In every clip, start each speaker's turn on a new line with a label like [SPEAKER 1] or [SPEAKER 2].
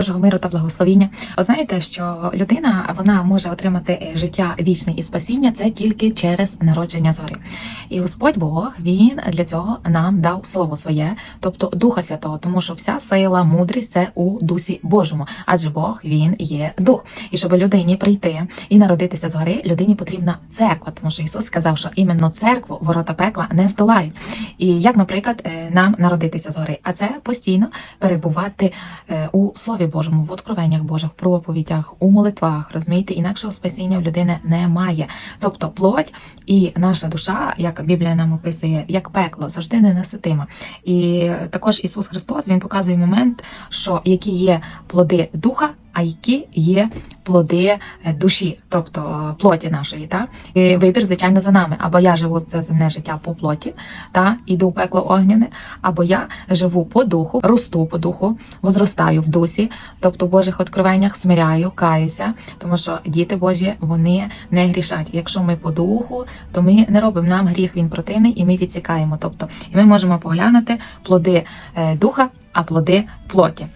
[SPEAKER 1] Божого миру та благословіння. От знаєте, що людина вона може отримати е, життя вічне і спасіння це тільки через народження згори. І Господь Бог він для цього нам дав слово своє, тобто Духа Святого, тому що вся сила, мудрість це у Дусі Божому, адже Бог він є дух. І щоб людині прийти і народитися згори, людині потрібна церква, тому що Ісус сказав, що іменно церкву ворота пекла не здолають. І як, наприклад, е, нам народитися згори, а це постійно перебувати е, у Слові Божому, в откровеннях Божих, проповідях, у молитвах, розумієте, інакшого спасіння в людини немає. Тобто плоть і наша душа, як Біблія нам описує, як пекло, завжди ненаситиме. І також Ісус Христос Він показує момент, що які є плоди духа. А які є плоди е, душі, тобто е, плоті нашої, та і вибір, звичайно, за нами. Або я живу це земне життя по плоті, та іду в пекло огняне, або я живу по духу, росту по духу, возростаю в дусі, тобто в Божих откровеннях смиряю, каюся, тому що діти Божі вони не грішать. Якщо ми по духу, то ми не робимо нам гріх, він противний, і ми відсікаємо. Тобто, і ми можемо поглянути плоди е, духа, а плоди плоті.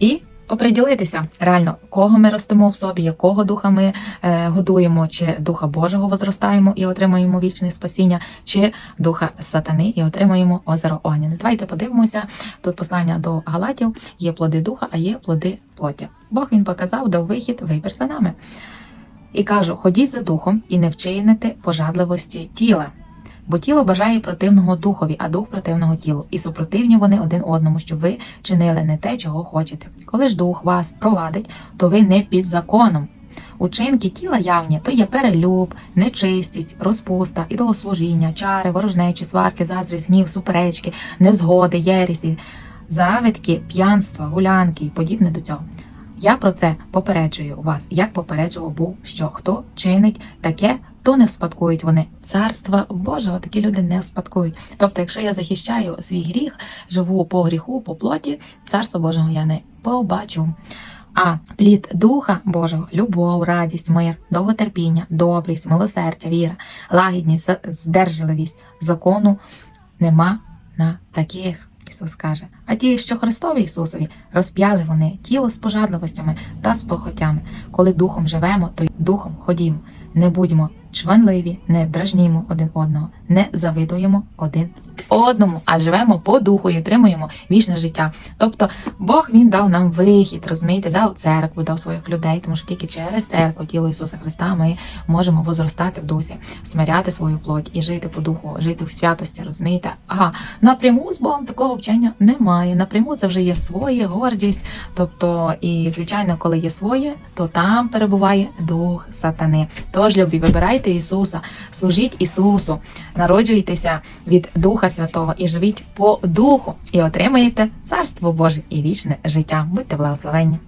[SPEAKER 1] І оприділитися реально, кого ми ростемо в собі, якого духа ми е, годуємо, чи духа Божого возростаємо і отримуємо вічне спасіння, чи духа сатани і отримуємо озеро Огняне. Давайте подивимося. Тут послання до Галатів є плоди духа, а є плоди плоті. Бог він показав, дав вихід, вибір за нами. І кажу: ходіть за духом і не вчините пожадливості тіла. Бо тіло бажає противного духові, а дух противного тілу, і супротивні вони один одному, щоб ви чинили не те, чого хочете. Коли ж дух вас провадить, то ви не під законом. Учинки тіла явні то є перелюб, нечистість, розпуста, ідолослужіння, чари, ворожнечі, сварки, заздрість, гнів, суперечки, незгоди, єрісі, завидки, п'янства, гулянки і подібне до цього. Я про це попереджую вас, як попереджував був, що хто чинить таке, то не вспадкують вони. Царства Божого такі люди не вспадкують. Тобто, якщо я захищаю свій гріх, живу по гріху, по плоті, царства Божого я не побачу. А плід Духа Божого, любов, радість, мир, довготерпіння, добрість, милосердя, віра, лагідність, здержливість, закону нема на таких. Ісус каже, а ті, що Христові Ісусові, розп'яли вони тіло з пожадливостями та з похотями. Коли духом живемо, то й духом ходімо. Не будьмо чванливі, не дражнімо один одного, не завидуємо один одному, а живемо по духу і отримуємо вічне життя. Тобто Бог він дав нам вихід, розумієте, дав церкву, дав своїх людей, тому що тільки через церкву, тіло Ісуса Христа, ми можемо возростати в дусі, смиряти свою плоть і жити по духу, жити в святості, розумієте? Ага, напряму з Богом такого вчення немає. Напряму це вже є своє, гордість. Тобто, і звичайно, коли є своє, то там перебуває дух сатани. Тож, любі, вибирайте Ісуса, служіть Ісусу, народжуйтеся від Духа Святого і живіть по духу, і отримаєте Царство Боже і вічне життя. Будьте благословенні.